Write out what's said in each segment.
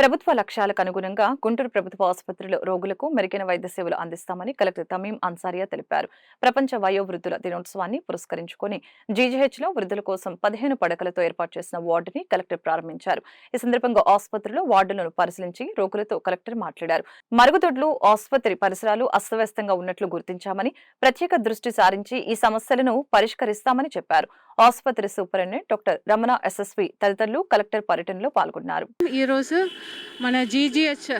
ప్రభుత్వ లక్ష్యాలకు అనుగుణంగా గుంటూరు ప్రభుత్వ ఆసుపత్రిలో రోగులకు మెరుగైన వైద్య సేవలు అందిస్తామని కలెక్టర్ తమీం అన్సారియా తెలిపారు. ప్రపంచ వయోవృద్ధుల దినోత్సవాన్ని పురస్కరించుకొని జీజీహెచ్లో వృద్ధుల కోసం పదిహేను పడకలతో ఏర్పాటు చేసిన వార్డుని కలెక్టర్ ప్రారంభించారు. ఈ సందర్భంగా ఆసుపత్రిలో వార్డులను పరిశీలించి రోగులతో కలెక్టర్ మాట్లాడారు. మరుగుదొడ్లు ఆసుపత్రి పరిసరాలు అస్తవ్యస్తంగా ఉన్నట్లు గుర్తించామని ప్రత్యేక దృష్టి సారించి ఈ సమస్యలను పరిష్కరిస్తామని చెప్పారు. ఆసుపత్రి సూపరింటెండెంట్ డాక్టర్ రమణ ఎస్ఎస్వి తదితరులు కలెక్టర్ పర్యటనలో పాల్గొన్నారు. ఈరోజు మన జీజీహెచ్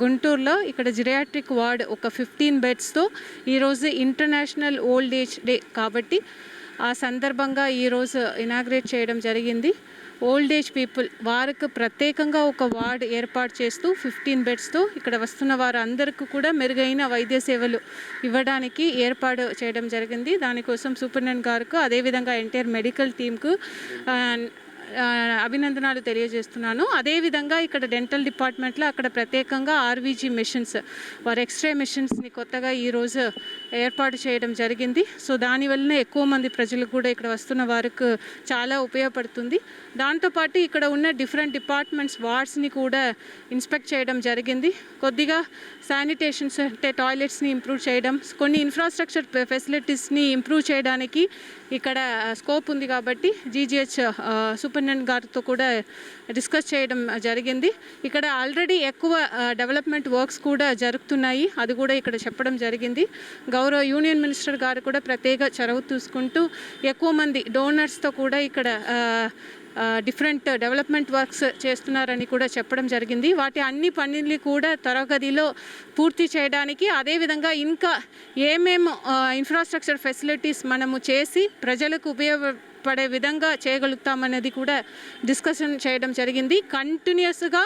గుంటూరులో ఇక్కడ జిరియాట్రిక్ వార్డ్ ఒక ఫిఫ్టీన్ బెడ్స్తో ఈరోజు ఇంటర్నేషనల్ ఓల్డ్ ఏజ్ డే కాబట్టి ఆ సందర్భంగా ఈరోజు ఇనాగ్రేట్ చేయడం జరిగింది. ఓల్డ్ ఏజ్ పీపుల్ వారికి ప్రత్యేకంగా ఒక వార్డ్ ఏర్పాటు చేస్తూ ఫిఫ్టీన్ బెడ్స్తో ఇక్కడ వస్తున్న వారందరికీ కూడా మెరుగైన వైద్య సేవలు ఇవ్వడానికి ఏర్పాటు చేయడం జరిగింది. దానికోసం సూపరింటెండెంట్ గారికి అదేవిధంగా ఎన్టీఆర్ మెడికల్ టీంకు అభినందనాలు తెలియజేస్తున్నాను. అదేవిధంగా ఇక్కడ డెంటల్ డిపార్ట్మెంట్లో అక్కడ ప్రత్యేకంగా ఆర్వీజీ మిషన్స్ వారి ఎక్స్రే మిషన్స్ని కొత్తగా ఈరోజు ఏర్పాటు చేయడం జరిగింది. సో దానివల్లనే ఎక్కువ మంది ప్రజలు కూడా ఇక్కడ వస్తున్న వారికి చాలా ఉపయోగపడుతుంది. దాంతోపాటు ఇక్కడ ఉన్న డిఫరెంట్ డిపార్ట్మెంట్స్ వార్డ్స్ని కూడా ఇన్స్పెక్ట్ చేయడం జరిగింది. కొద్దిగా శానిటేషన్స్ అంటే టాయిలెట్స్ని ఇంప్రూవ్ చేయడం కొన్ని ఇన్ఫ్రాస్ట్రక్చర్ ఫెసిలిటీస్ని ఇంప్రూవ్ చేయడానికి ఇక్కడ స్కోప్ ఉంది కాబట్టి జీజీహెచ్ సూపరింటెండెంట్ గారితో కూడా డిస్కస్ చేయడం జరిగింది. ఇక్కడ ఆల్రెడీ ఎక్కువ డెవలప్మెంట్ వర్క్స్ కూడా జరుగుతున్నాయి. అది కూడా ఇక్కడ చెప్పడం జరిగింది. గౌరవ యూనియన్ మినిస్టర్ గారు కూడా ప్రత్యేక చొరవ తీసుకుంటూ ఎక్కువ మంది డోనర్స్తో కూడా ఇక్కడ డిఫరెంట్ డెవలప్మెంట్ వర్క్స్ చేస్తున్నారని కూడా చెప్పడం జరిగింది. వాటి అన్ని పనులు కూడా త్వరగతిలో పూర్తి చేయడానికి అదేవిధంగా ఇంకా ఏమేమి ఇన్ఫ్రాస్ట్రక్చర్ ఫెసిలిటీస్ మనము చేసి ప్రజలకు ఉపయోగ పడే విధంగా చేయగలుగుతామనేది కూడా డిస్కషన్ చేయడం జరిగింది. కంటిన్యూస్గా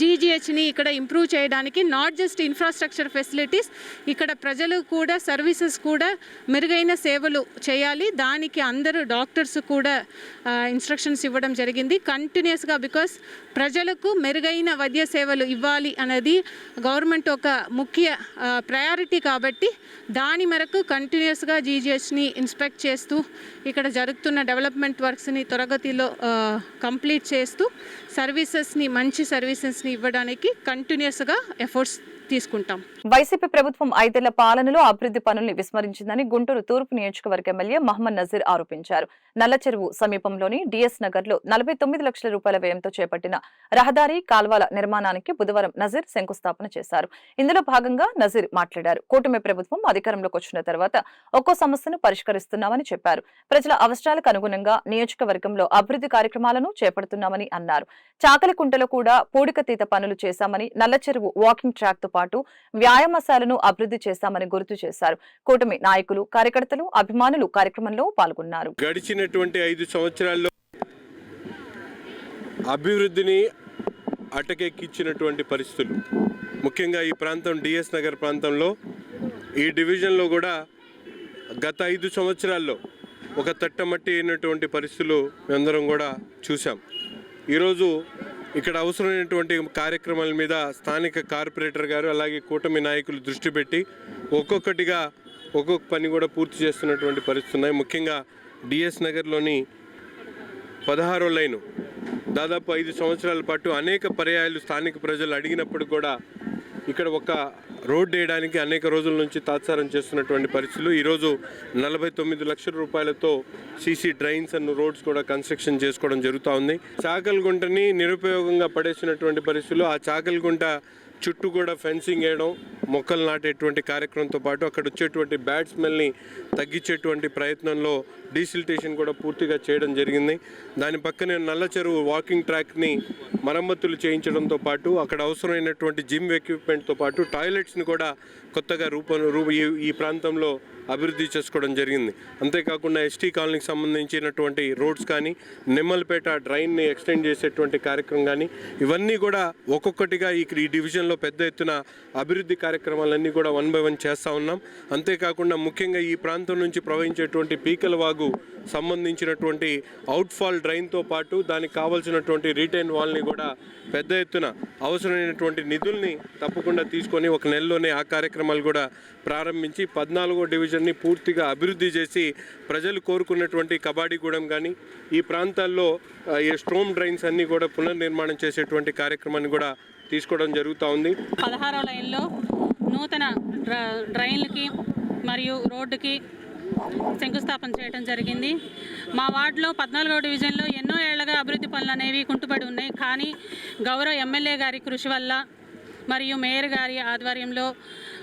జీజీహెచ్ని ఇక్కడ ఇంప్రూవ్ చేయడానికి నాట్ జస్ట్ ఇన్ఫ్రాస్ట్రక్చర్ ఫెసిలిటీస్ ఇక్కడ ప్రజలు కూడా సర్వీసెస్ కూడా మెరుగైన సేవలు చేయాలి. దానికి అందరూ డాక్టర్స్ కూడా ఇన్స్ట్రక్షన్స్ ఇవ్వడం జరిగింది. కంటిన్యూస్గా బికాస్ ప్రజలకు మెరుగైన వైద్య సేవలు ఇవ్వాలి అనేది గవర్నమెంట్ ఒక ముఖ్య ప్రయారిటీ కాబట్టి దాని మేరకు కంటిన్యూస్గా జీజీహెచ్ని ఇన్స్పెక్ట్ చేస్తూ ఇక్కడ జరుగుతున్న డెవలప్మెంట్ వర్క్స్ని త్వరగతిలో కంప్లీట్ చేస్తూ సర్వీసెస్ని మంచి సర్వీసెస్ని ఇవ్వడానికి కంటిన్యూస్గా ఎఫర్ట్స్ తీసుకుంటాం. వైసీపీ ప్రభుత్వం ఐదేళ్ళ పాలనలో అభివృద్ధి పనుల్ని విస్మరించిందని గుంటూరు తూర్పు నియోజకవర్గ ఎమ్మెల్యే మహమ్మద్ నజీర్ ఆరోపించారు. నల్లచెరువు సమీపంలోని డిఎస్ నగర్లో నలభై తొమ్మిది లక్షల రూపాయల వ్యయంతో చేపట్టిన రహదారి కాల్వల నిర్మాణానికి బుధవారం నజీర్ శంకుస్థాపన చేశారు. ఇందులో భాగంగా నజీర్ మాట్లాడారు. కూటమి ప్రభుత్వం అధికారంలోకి వచ్చిన తర్వాత ఒక్కో సమస్యను పరిష్కరిస్తున్నామని చెప్పారు. ప్రజల అవసరాలకు అనుగుణంగా నియోజకవర్గంలో అభివృద్ధి కార్యక్రమాలను చేపడుతున్నామని అన్నారు. చాకలికుంటలో కూడా పూడికతీత పనులు చేశామని నల్లచెరువు వాకింగ్ ట్రాక్తో పాటు వ్యాయామశాలను అభివృద్ధి చేశామని గుర్తు చేశారు. కూటమి నాయకులు కార్యకర్తలు అభిమానులు కార్యక్రమంలో పాల్గొన్నారు. గడిచినటువంటి ఐదు సంవత్సరాల్లో అభివృద్ధిని అటకెక్కించినటువంటి పరిస్థితులు. ముఖ్యంగా ఈ ప్రాంతం డిఎస్ నగర్ ప్రాంతంలో ఈ డివిజన్లో కూడా గత ఐదు సంవత్సరాల్లో ఒక తట్టమట్టి అయినటువంటి పరిస్థితులు మేమందరం కూడా చూసాం ఈరోజు ఇక్కడ అవసరమైనటువంటి కార్యక్రమాల మీద స్థానిక కార్పొరేటర్ గారు అలాగే కూటమి నాయకులు దృష్టి పెట్టి ఒక్కొక్కటిగా ఒక్కొక్క పని కూడా పూర్తి చేస్తున్నటువంటి పరిస్థితి ఉన్నాయి. ముఖ్యంగా డిఎస్ నగర్లోని పదహారో లైను దాదాపు ఐదు సంవత్సరాల పాటు అనేక పర్యాయాలు స్థానిక ప్రజలు అడిగినప్పుడు కూడా ఇక్కడ ఒక రోడ్డు వేయడానికి అనేక రోజుల నుంచి తాత్సారం చేస్తున్నటువంటి పరిస్థితులు. ఈరోజు నలభై తొమ్మిది లక్షల రూపాయలతో సీసీ డ్రైన్స్ అండ్ రోడ్స్ కూడా కన్స్ట్రక్షన్ చేసుకోవడం జరుగుతూ ఉంది. చాకల్గుంటని నిరుపయోగంగా పడేసినటువంటి పరిస్థితులు. ఆ చాకల్గుంట చుట్టూ కూడా ఫెన్సింగ్ వేయడం మొక్కలు నాటేటువంటి కార్యక్రమంతో పాటు అక్కడ వచ్చేటువంటి బ్యాడ్ స్మెల్ని తగ్గించేటువంటి ప్రయత్నంలో డీసిల్టేషన్ కూడా పూర్తిగా చేయడం జరిగింది. దాని పక్కనే నల్ల చెరువు వాకింగ్ ట్రాక్ని మరమ్మతులు చేయించడంతో పాటు అక్కడ అవసరమైనటువంటి జిమ్ ఎక్విప్మెంట్తో పాటు టాయిలెట్స్ని కూడా కొత్తగా రూప రూ ఈ ప్రాంతంలో అభివృద్ధి చేసుకోవడం జరిగింది. అంతేకాకుండా ఎస్టీ కాలనీకి సంబంధించినటువంటి రోడ్స్ కానీ నిమ్మలపేట డ్రైన్ని ఎక్స్టెండ్ చేసేటువంటి కార్యక్రమం కానీ ఇవన్నీ కూడా ఒక్కొక్కటిగా ఈ డివిజన్లో పెద్ద ఎత్తున అభివృద్ధి కార్యక్రమాలన్నీ కూడా వన్ బై వన్ చేస్తూ ఉన్నాం. అంతేకాకుండా ముఖ్యంగా ఈ ప్రాంతం నుంచి ప్రవహించేటువంటి పీకల వాగు సంబంధించినటువంటి అవుట్ఫాల్ డ్రైన్తో పాటు దానికి కావాల్సినటువంటి రీటైన్ వాల్ని కూడా పెద్ద ఎత్తున అవసరమైనటువంటి నిధుల్ని తప్పకుండా తీసుకొని ఒక నెలలోనే ఆ కార్యక్రమాలు కూడా ప్రారంభించి పద్నాలుగో డివిజన్ని పూర్తిగా అభివృద్ధి చేసి ప్రజలు కోరుకున్నటువంటి కబాడీగూడెం కానీ ఈ ప్రాంతాల్లో ఈ స్ట్రోమ్ డ్రైన్స్ అన్నీ కూడా పునర్నిర్మాణం చేసేటువంటి కార్యక్రమాన్ని కూడా తీసుకోవడం జరుగుతూ ఉంది. పదహారో లైన్లో నూతన డ్రైన్లకి మరియు రోడ్డుకి శంకుస్థాపన చేయడం జరిగింది. మా వార్డులో పద్నాలుగో డివిజన్లో ఎన్నో ఏళ్ళుగా అభివృద్ధి పనులు అనేవి కుంటుపడి ఉన్నాయి. కానీ గౌరవ ఎమ్మెల్యే గారి కృషి వల్ల మరియు మేయర్ గారి ఆధ్వర్యంలో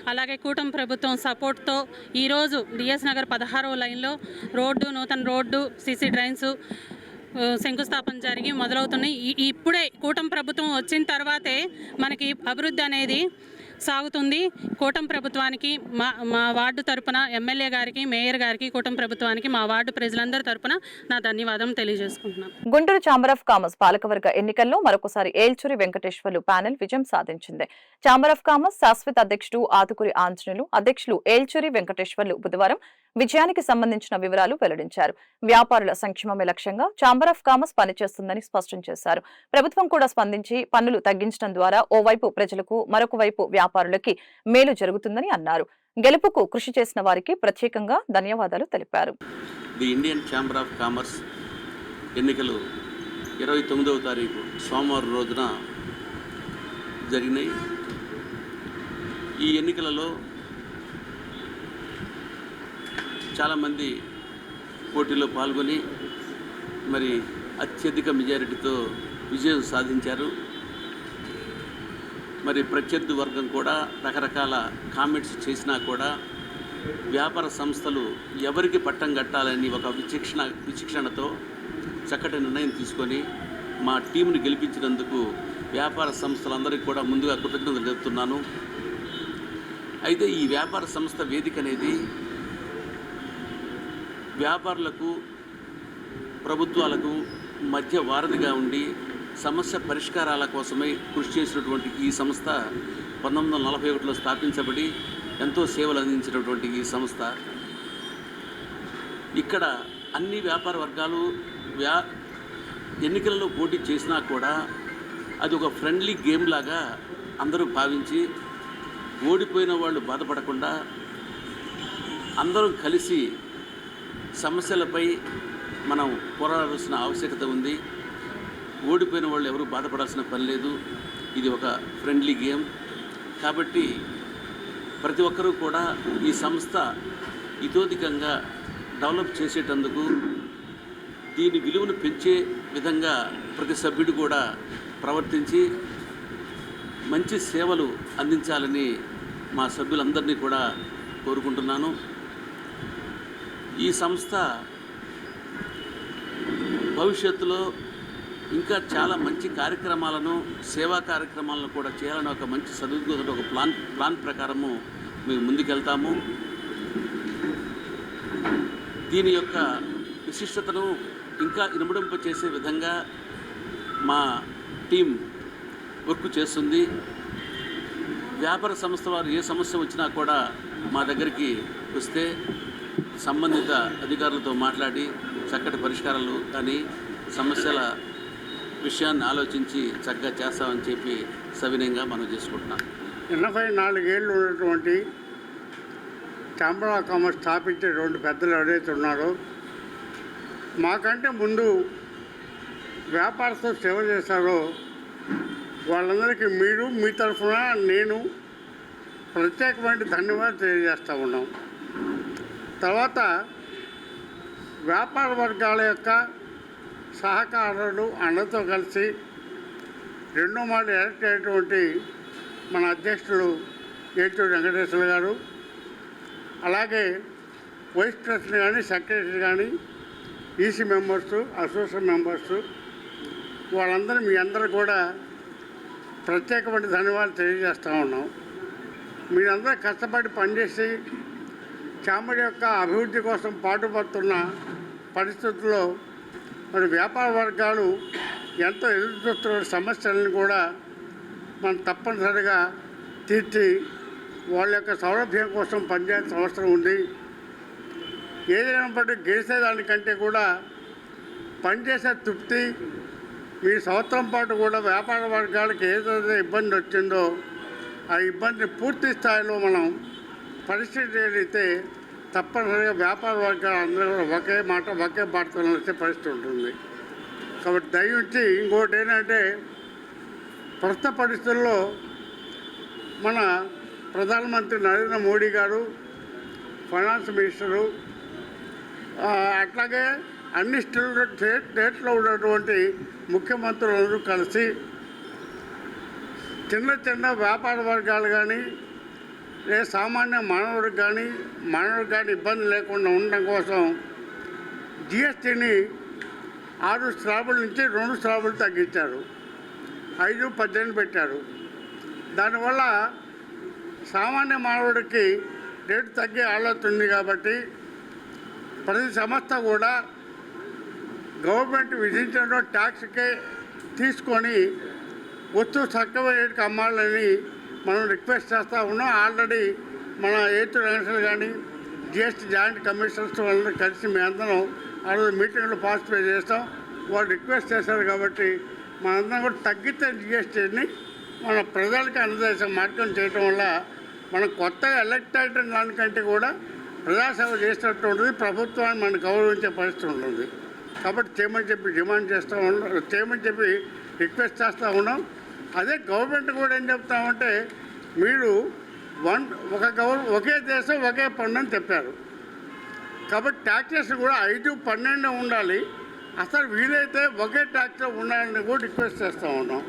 అలాగే కూటమి ప్రభుత్వం సపోర్ట్తో ఈరోజు డిఎస్ నగర్ పదహారవ లైన్లో రోడ్డు నూతన రోడ్డు సీసీ డ్రైన్స్ శంకుస్థాపన జరిగి మొదలవుతున్నాయి. ఈ- ఇప్పుడే కూటమి ప్రభుత్వం వచ్చిన తర్వాతే మనకి అభివృద్ధి అనేది సాగుతుంది. కూటమి ప్రభుత్వానికి మా మా వార్డు తరపున ఎమ్మెల్యే గారికి మేయర్ గారికి కూటమి ప్రభుత్వానికి మా వార్డు ప్రజలందరి తరపున నా ధన్యవాదం తెలియజేసుకుంటున్నాను గుంటూరు ఛాంబర్ ఆఫ్ కామర్స్ పాలకవర్గ ఎన్నికల్లో మరొకసారి ఏల్చూరి వెంకటేశ్వర్లు ప్యానెల్ విజయం సాధించింది. ఛాంబర్ ఆఫ్ కామర్స్ శాశ్వత అధ్యక్షుడు ఆతుకూరి ఆంజనేయులు అధ్యక్షులు ఏల్చూరి వెంకటేశ్వర్లు బుధవారం విజయానికి సంబంధించిన వివరాలు వెల్లడించారు. వ్యాపారుల సంక్షేమమే లక్ష్యంగా ఛాంబర్ ఆఫ్ కామర్స్ పనిచేస్తుందని స్పష్టం చేశారు. ప్రభుత్వం కూడా స్పందించి పన్నులు తగ్గించడం ద్వారా ఓవైపు ప్రజలకు మరొక వైపు వ్యాపారులకి మేలు జరుగుతుందని అన్నారు. గెలుపుకు కృషి చేసిన వారికి ప్రత్యేకంగా ధన్యవాదాలు తెలిపారు. The Indian chamber of commerce ఎన్నికలు ఇరవై తొమ్మిదవ తారీఖు సోమవారం రోజున జరిగినాయి. ఈ ఎన్నికలలో చాలామంది పోటీలో పాల్గొని మరి అత్యధిక మెజారిటీతో విజయం సాధించారు. మరి ప్రత్యర్థి వర్గం కూడా రకరకాల కామెంట్స్ చేసినా కూడా వ్యాపార సంస్థలు ఎవరికి పట్టం కట్టాలని ఒక విచక్షణ విచక్షణతో చక్కటి నిర్ణయం తీసుకొని మా టీంని గెలిపించినందుకు వ్యాపార సంస్థలందరికీ కూడా ముందుగా కృతజ్ఞతలు చెప్తున్నాను అయితే ఈ వ్యాపార సంస్థ వేదిక అనేది వ్యాపారులకు ప్రభుత్వాలకు మధ్య వారధిగా ఉండి సమస్య పరిష్కారాల కోసమై కృషి చేసినటువంటి ఈ సంస్థ పంతొమ్మిది వందల నలభై ఒకటిలో స్థాపించబడి ఎంతో సేవలు అందించినటువంటి ఈ సంస్థ. ఇక్కడ అన్ని వ్యాపార వర్గాలు వ్యా ఎన్నికలలో పోటీ చేసినా కూడా అది ఒక ఫ్రెండ్లీ గేమ్ లాగా అందరూ భావించి ఓడిపోయిన వాళ్ళు బాధపడకుండా అందరం కలిసి సమస్యలపై మనం పోరాడాల్సిన ఆవశ్యకత ఉంది. ఓడిపోయిన వాళ్ళు ఎవరు బాధపడాల్సిన పని లేదు. ఇది ఒక ఫ్రెండ్లీ గేమ్ కాబట్టి ప్రతి ఒక్కరూ కూడా ఈ సంస్థ ఇతోధికంగా డెవలప్ చేసేటందుకు దీని విలువను పెంచే విధంగా ప్రతి సభ్యుడు కూడా ప్రవర్తించి మంచి సేవలు అందించాలని మా సభ్యులందరినీ కూడా కోరుకుంటున్నాను. ఈ సంస్థ భవిష్యత్తులో ఇంకా చాలా మంచి కార్యక్రమాలను సేవా కార్యక్రమాలను కూడా చేయాలని ఒక మంచి సదుద్దేశంతో ఒక ప్లాన్ ప్లాన్ ప్రకారము మేము ముందుకెళ్తాము. దీని యొక్క విశిష్టతను ఇంకా ఇనుమడింప చేసే విధంగా మా టీం వర్క్ చేస్తుంది. వ్యాపార సంస్థ వారు ఏ సమస్య వచ్చినా కూడా మా దగ్గరికి వస్తే సంబంధిత అధికారులతో మాట్లాడి చక్కటి పరిష్కారాలు కానీ సమస్యల విషయాన్ని ఆలోచించి చక్కగా చేస్తామని చెప్పి సవినయంగా మనం చేసుకుంటున్నాం. ఎనభై నాలుగేళ్ళు ఉన్నటువంటి ఛాంబర్ కామర్స్ స్థాపించే రెండు పెద్దలు ఎవరైతే ఉన్నారో మాకంటే ముందు వ్యాపారస్తులు సేవ చేశారో వాళ్ళందరికీ మీరు మీ తరఫున నేను ప్రత్యేకమైన ధన్యవాదాలు తెలియజేస్తూ ఉన్నాం. తర్వాత వ్యాపార వర్గాల యొక్క సహకారులు అన్నతో కలిసి రెండో మాట ఎలక్ట్ అయినటువంటి మన అధ్యక్షుడు ఏటూరి వెంకటేశ్వర గారు అలాగే వైస్ ప్రెసిడెంట్ కానీ సెక్రటరీ కానీ ఈసీ మెంబర్స్ అసోసియేషన్ మెంబర్స్ వాళ్ళందరూ మీ అందరూ కూడా ప్రత్యేకమైన ధన్యవాదాలు తెలియజేస్తూ ఉన్నాం. మీరందరూ కష్టపడి పనిచేసి చామడి యొక్క అభివృద్ధి కోసం పాటుపడుతున్న పరిస్థితుల్లో మరి వ్యాపార వర్గాలు ఎంతో ఎదురుచూస్తున్న సమస్యలను కూడా మనం తప్పనిసరిగా తీర్చి వాళ్ళ యొక్క సౌలభ్యం కోసం పనిచేయాల్సిన అవసరం ఉంది. ఏదైనప్పటికీ గెలిచేదానికంటే కూడా పనిచేసే తృప్తి ఈ సంవత్సరం పాటు కూడా వ్యాపార వర్గాలకు ఏదైతే ఇబ్బంది వచ్చిందో ఆ ఇబ్బందిని పూర్తి స్థాయిలో మనం పరిస్థితి ఏదైతే తప్పనిసరిగా వ్యాపార వర్గాలు అందరూ కూడా ఒకే మాట ఒకే బాటతో నడిచే పరిస్థితి ఉంటుంది. కాబట్టి దయవుంచి ఇంకోటి ఏంటంటే ప్రస్తుత పరిస్థితుల్లో మన ప్రధానమంత్రి నరేంద్ర మోడీ గారు ఫైనాన్స్ మినిస్టరు అట్లాగే అన్ని స్టేట్ స్టేట్ స్టేట్లో ఉన్నటువంటి ముఖ్యమంత్రులందరూ కలిసి చిన్న చిన్న వ్యాపార వర్గాలు కానీ ఏ సామాన్య మానవుడికి కానీ మానవుడికి కానీ ఇబ్బంది లేకుండా ఉండడం కోసం జిఎస్టీని ఆరు స్లాబుల నుంచి రెండు స్లాబులు తగ్గించారు. ఐదు పద్దెనిమిది పెట్టారు. దానివల్ల సామాన్య మానవుడికి రేటు తగ్గే ఆలోచన ఉంది కాబట్టి ప్రతి సంస్థ కూడా గవర్నమెంట్ విధించిన ట్యాక్స్కే తీసుకొని వస్తువు తక్కువ రేటుకి అమ్మాలని మనం రిక్వెస్ట్ చేస్తూ ఉన్నాం ఆల్రెడీ మన ఎయిత్ రంగసలు కానీ జిఎస్టీ జాయింట్ కమిషనర్స్ వాళ్ళని కలిసి మీ అందరం ఆ రోజు మీటింగ్లో పార్టిసిపేట్ చేస్తాం. వాళ్ళు రిక్వెస్ట్ చేశారు కాబట్టి మనందరం కూడా తగ్గితే జిఎస్టీని మన ప్రజలకి అందజేసే మార్గం చేయటం వల్ల మనం కొత్తగా ఎలక్ట్ అయిన దానికంటే కూడా ప్రజాసేవ చేసినట్టు ఉంటుంది ప్రభుత్వాన్ని మనం గౌరవించే పరిస్థితి ఉంటుంది. కాబట్టి చేయమని చెప్పి డిమాండ్ చేస్తూ ఉన్నాం. చేయమని చెప్పి రిక్వెస్ట్ చేస్తూ ఉన్నాం. అదే గవర్నమెంట్ కూడా ఏం చెప్తామంటే మీరు వన్ ఒక గవర్ ఒకే దేశం ఒకే పన్ను అని చెప్పారు. కాబట్టి ట్యాక్సెస్ కూడా ఐదు పన్నెండు ఉండాలి. అసలు వీలైతే ఒకే ట్యాక్స్ ఉండాలని కూడా రిక్వెస్ట్ చేస్తూ ఉన్నాం.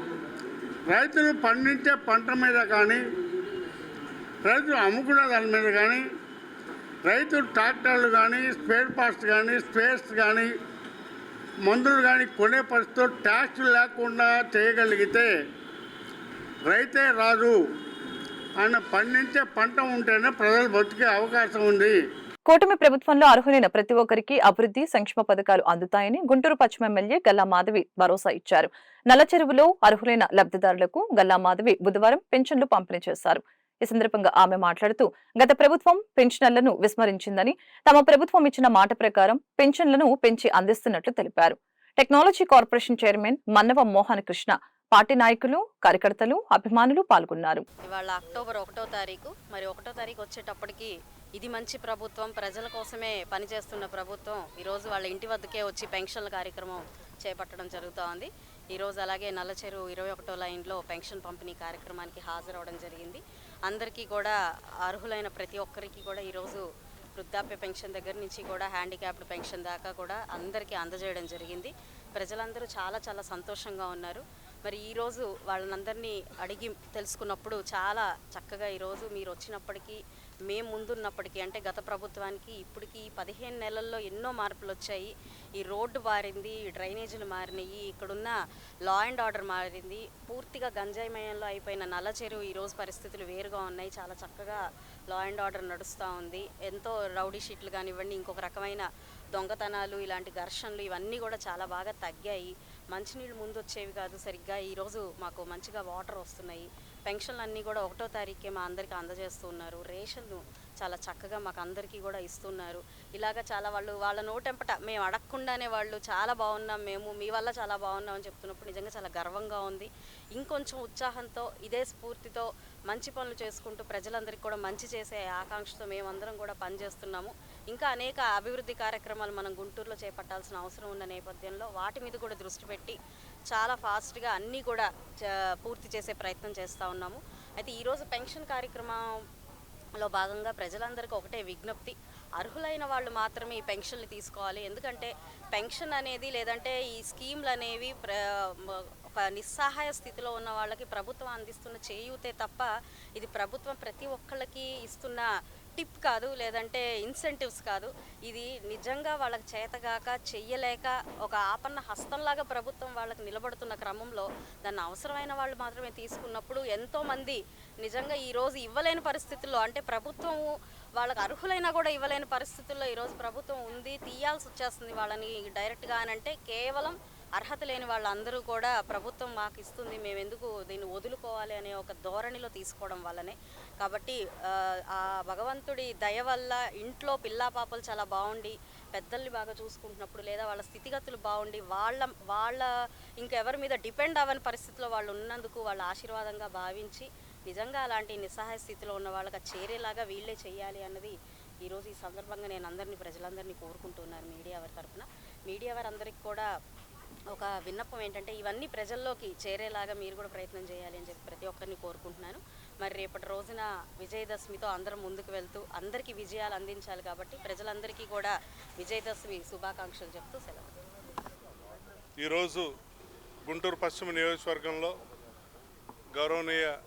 రైతులు పండించే పంట మీద కానీ రైతులు అమ్ముకునే దాని మీద కానీ రైతులు ట్రాక్టర్లు కానీ స్పేర్ పార్ట్స్ కానీ స్పేర్స్ కానీ మందులు కానీ కొనే పరిస్థితుల్లో ట్యాక్స్ లేకుండా చేయగలిగితే రైతే రాజు ఆయన పండించే పంట ఉంటేనే ప్రజలు బతికే అవకాశం ఉంది. కూటమి ప్రభుత్వంలో అర్హులైన ప్రతి ఒక్కరికి అభివృద్ధి సంక్షేమ పథకాలు అందుతాయని గుంటూరు పశ్చిమ ఎమ్మెల్యే గల్లా మాధవి భరోసా ఇచ్చారు. నల్లచెరువులో అర్హులైన లబ్ధిదారులకు గల్లా మాధవి బుధవారం పెన్షన్లు పంపిణీ చేశారు. ఈ సందర్భంగా ఆమె మాట్లాడుతూ గత ప్రభుత్వం పెన్షనర్లను విస్మరించిందని తమ ప్రభుత్వం ఇచ్చిన మాట ప్రకారం పెన్షన్లను పెంచి అందిస్తున్నట్లు తెలిపారు. Technology corporation chairman Mannava Mohan Krishna party నాయకులు కార్యకర్తలు అభిమానులు పాల్గొన్నారు. ఇవాళ అక్టోబర్ ఒకటో తారీఖు. మరి ఒకటో తారీఖు వచ్చేటప్పటికి ఇది మంచి ప్రభుత్వం. ప్రజల కోసమే పనిచేస్తున్న ప్రభుత్వం. ఈరోజు వాళ్ళ ఇంటి వద్దకే వచ్చి పెన్షన్ల కార్యక్రమం చేపట్టడం జరుగుతూ ఉంది ఈరోజు అలాగే నల్లచెరు ఇరవై ఒకటో లైన్లో పెన్షన్ పంపిణీ కార్యక్రమానికి హాజరవడం జరిగింది. అందరికీ కూడా అర్హులైన ప్రతి ఒక్కరికి కూడా ఈరోజు వృద్ధాప్య పెన్షన్ దగ్గర నుంచి కూడా హ్యాండిక్యాప్డ్ పెన్షన్ దాకా కూడా అందరికీ అందజేయడం జరిగింది. ప్రజలందరూ చాలా చాలా సంతోషంగా ఉన్నారు. మరి ఈరోజు వాళ్ళనందరినీ అడిగి తెలుసుకున్నప్పుడు చాలా చక్కగా ఈరోజు మీరు వచ్చినప్పటికీ మేము ముందున్నప్పటికీ అంటే గత ప్రభుత్వానికి ఇప్పటికీ పదిహేను నెలల్లో ఎన్నో మార్పులు వచ్చాయి. ఈ రోడ్డు మారింది ఈ డ్రైనేజీలు మారినాయి ఇక్కడున్న లా అండ్ ఆర్డర్ మారింది. పూర్తిగా గంజాయిమయంలో అయిపోయిన నల్ల చెరువు ఈరోజు పరిస్థితులు వేరుగా ఉన్నాయి. చాలా చక్కగా లా అండ్ ఆర్డర్ నడుస్తూ ఉంది. ఎంతో రౌడీ షీట్లు కానివ్వండి ఇంకొక రకమైన దొంగతనాలు ఇలాంటి ఘర్షణలు ఇవన్నీ కూడా చాలా బాగా తగ్గాయి. మంచినీళ్ళు ముందు వచ్చేవి కాదు సరిగ్గా. ఈరోజు మాకు మంచిగా వాటర్ వస్తున్నాయి. పెన్షన్లు అన్నీ కూడా ఒకటో తారీఖే మా అందరికీ అందజేస్తున్నారు రేషన్ చాలా చక్కగా మాకు అందరికీ కూడా ఇస్తున్నారు. ఇలాగ చాలా వాళ్ళు వాళ్ళ నోటెంపట మేము అడగకుండానే వాళ్ళు చాలా బాగున్నాం మేము మీ వల్ల చాలా బాగున్నాం అని చెప్తున్నప్పుడు నిజంగా చాలా గర్వంగా ఉంది. ఇంకొంచెం ఉత్సాహంతో ఇదే స్ఫూర్తితో మంచి పనులు చేసుకుంటూ ప్రజలందరికీ కూడా మంచి చేసే ఆకాంక్షతో మేమందరం కూడా పనిచేస్తున్నాము. ఇంకా అనేక అభివృద్ధి కార్యక్రమాలు మనం గుంటూరులో చేపట్టాల్సిన అవసరం ఉన్న నేపథ్యంలో వాటి మీద కూడా దృష్టి పెట్టి చాలా ఫాస్ట్గా అన్నీ కూడా పూర్తి చేసే ప్రయత్నం చేస్తూ ఉన్నాము. అయితే ఈరోజు పెన్షన్ కార్యక్రమంలో భాగంగా ప్రజలందరికీ ఒకటే విజ్ఞప్తి. అర్హులైన వాళ్ళు మాత్రమే ఈ పెన్షన్లు తీసుకోవాలి. ఎందుకంటే పెన్షన్ అనేది లేదంటే ఈ స్కీమ్లు అనేవి ప్ర ఒక నిస్సహాయ స్థితిలో ఉన్న వాళ్ళకి ప్రభుత్వం అందిస్తున్న చేయూతే తప్ప ఇది ప్రభుత్వం ప్రతి ఒక్కళ్ళకి ఇస్తున్న టిప్ కాదు లేదంటే ఇన్సెంటివ్స్ కాదు. ఇది నిజంగా వాళ్ళకి చేతగాక చెయ్యలేక ఒక ఆపన్న హస్తంలాగా ప్రభుత్వం వాళ్ళకి నిలబడుతున్న క్రమంలో దాన్ని అవసరమైన వాళ్ళు మాత్రమే తీసుకున్నప్పుడు ఎంతోమంది నిజంగా ఈరోజు ఇవ్వలేని పరిస్థితుల్లో అంటే ప్రభుత్వము వాళ్ళకి అర్హులైనా కూడా ఇవ్వలేని పరిస్థితుల్లో ఈరోజు ప్రభుత్వం ఉంది తీయాల్సి వచ్చేస్తుంది వాళ్ళని డైరెక్ట్గా అని అంటే కేవలం అర్హత లేని వాళ్ళందరూ కూడా ప్రభుత్వం మాకు ఇస్తుంది మేము ఎందుకు దీన్ని వదులుకోవాలి అనే ఒక ధోరణిలో తీసుకోవడం వల్లనే. కాబట్టి ఆ, భగవంతుడి దయ వల్ల ఇంట్లో పిల్లా పాపలు చాలా బాగుండి పెద్దల్ని బాగా చూసుకుంటున్నప్పుడు లేదా వాళ్ళ స్థితిగతులు బాగుండి వాళ్ళ వాళ్ళ ఇంకెవరి మీద డిపెండ్ అవ్వని పరిస్థితిలో వాళ్ళు ఉన్నందుకు వాళ్ళ ఆశీర్వాదంగా భావించి నిజంగా అలాంటి నిస్సహాయ స్థితిలో ఉన్న వాళ్ళకి చేరేలాగా వీళ్ళే చేయాలి అన్నది ఈరోజు ఈ సందర్భంగా నేను అందరినీ ప్రజలందరినీ కోరుకుంటున్నాను మీడియా వారి తరఫున మీడియా వారందరికీ కూడా ఒక విన్నపం ఏంటంటే ఇవన్నీ ప్రజల్లోకి చేరేలాగా మీరు కూడా ప్రయత్నం చేయాలి అని చెప్పి ప్రతి ఒక్కరిని కోరుకుంటున్నాను. మరి రేపటి రోజున విజయదశమితో అందరం ముందుకు వెళ్తూ అందరికీ విజయాలు అందించాలి కాబట్టి ప్రజలందరికీ కూడా విజయదశమి శుభాకాంక్షలు చెప్తూ సెలవు. ఈరోజు గుంటూరు పశ్చిమ నియోజకవర్గంలో గౌరవనీయ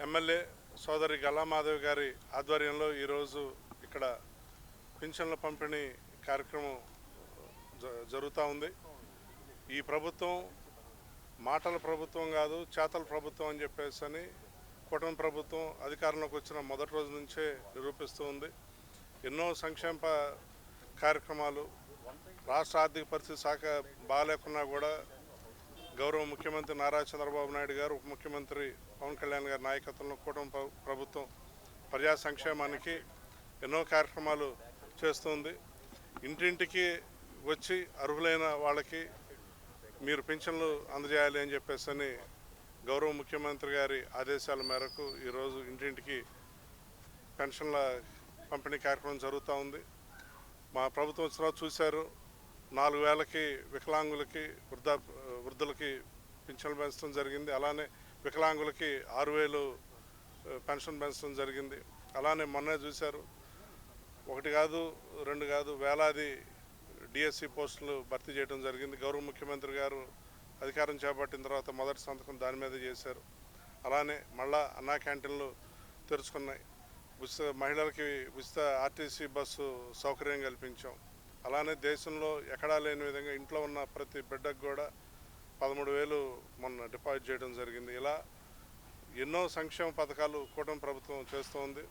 ఎమ్మెల్యే సోదరి గల్లామాధవ్ గారి ఆధ్వర్యంలో ఈరోజు ఇక్కడ పింఛన్ల పంపిణీ కార్యక్రమం జ- జరుగుతూ ఉంది. ఈ ప్రభుత్వం మాటల ప్రభుత్వం కాదు చేతల ప్రభుత్వం అని చెప్పేసి అని కూటమి ప్రభుత్వం అధికారంలోకి వచ్చిన మొదటి రోజు నుంచే నిరూపిస్తూ ఉంది. ఎన్నో సంక్షేమ కార్యక్రమాలు రాష్ట్ర ఆర్థిక పరిస్థితి శాఖ బాగాలేకున్నా కూడా గౌరవ ముఖ్యమంత్రి నారా చంద్రబాబు నాయుడు గారు ఉప ముఖ్యమంత్రి పవన్ కళ్యాణ్ గారి నాయకత్వంలో కూటమి ప్ర- ప్రభుత్వం ప్రజా సంక్షేమానికి ఎన్నో కార్యక్రమాలు చేస్తుంది ఇంటింటికి వచ్చి అర్హులైన వాళ్ళకి మీరు పింఛన్లు అందజేయాలి అని చెప్పేసి అని గౌరవ ముఖ్యమంత్రి గారి ఆదేశాల మేరకు ఈరోజు ఇంటింటికి పెన్షన్ల పంపిణీ కార్యక్రమం జరుగుతూ ఉంది. మా ప్రభుత్వం వచ్చిన చూశారు నాలుగు వేలకి వికలాంగులకి వృద్ధా వృద్ధులకి పింఛన్లు పెంచడం జరిగింది. అలానే వికలాంగులకి ఆరు వేలు పెన్షన్ పెంచడం జరిగింది. అలానే మొన్నే చూశారు ఒకటి కాదు రెండు కాదు వేలాది డిఎస్సి పోస్టులు భర్తీ చేయడం జరిగింది. గౌరవ ముఖ్యమంత్రి గారు అధికారం చేపట్టిన తర్వాత మొదటి సంతకం దాని మీద చేశారు. అలానే మళ్ళా అన్నా క్యాంటీన్లు తెరుచుకున్నాయి. ఉచిత మహిళలకి ఉచిత ఆర్టీసీ బస్సు సౌకర్యం కల్పించాం. అలానే దేశంలో ఎక్కడా లేని విధంగా ఇంట్లో ఉన్న ప్రతి బిడ్డకు కూడా పదమూడు వేలు మొన్న డిపాజిట్ చేయడం జరిగింది. ఇలా ఎన్నో సంక్షేమ పథకాలు కూటమి ప్రభుత్వం చేస్తోంది.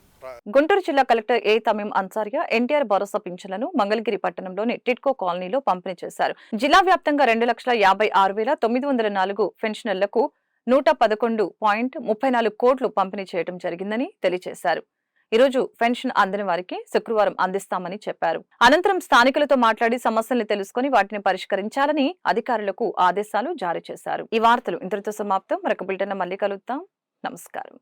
గుంటూరు జిల్లా collector A Thameem Ansariya NTR Bharosa పింఛన్లను Mangalagiri పట్టణంలోని టిట్కో కాలనీలో పంపిణీ చేశారు. జిల్లా వ్యాప్తంగా రెండు లక్షల యాభై ఆరు వేల తొమ్మిది వందల నాలుగు పెన్షనర్లకు నూట పదకొండు పాయింట్ ముప్పై నాలుగు కోట్లు పంపిణీ చేయడం జరిగిందని తెలియజేశారు. ఈరోజు పెన్షన్ అందని వారికి శుక్రవారం అందిస్తామని చెప్పారు. అనంతరం స్థానికులతో మాట్లాడి సమస్యల్ని తెలుసుకుని వాటిని పరిష్కరించాలని అధికారులకు ఆదేశాలు జారీ చేశారు. ఈ వార్తలు ఇంతటితో సమాప్తం. మరొక బిల్టన్ మళ్ళీ కలుద్దాం. నమస్కారం.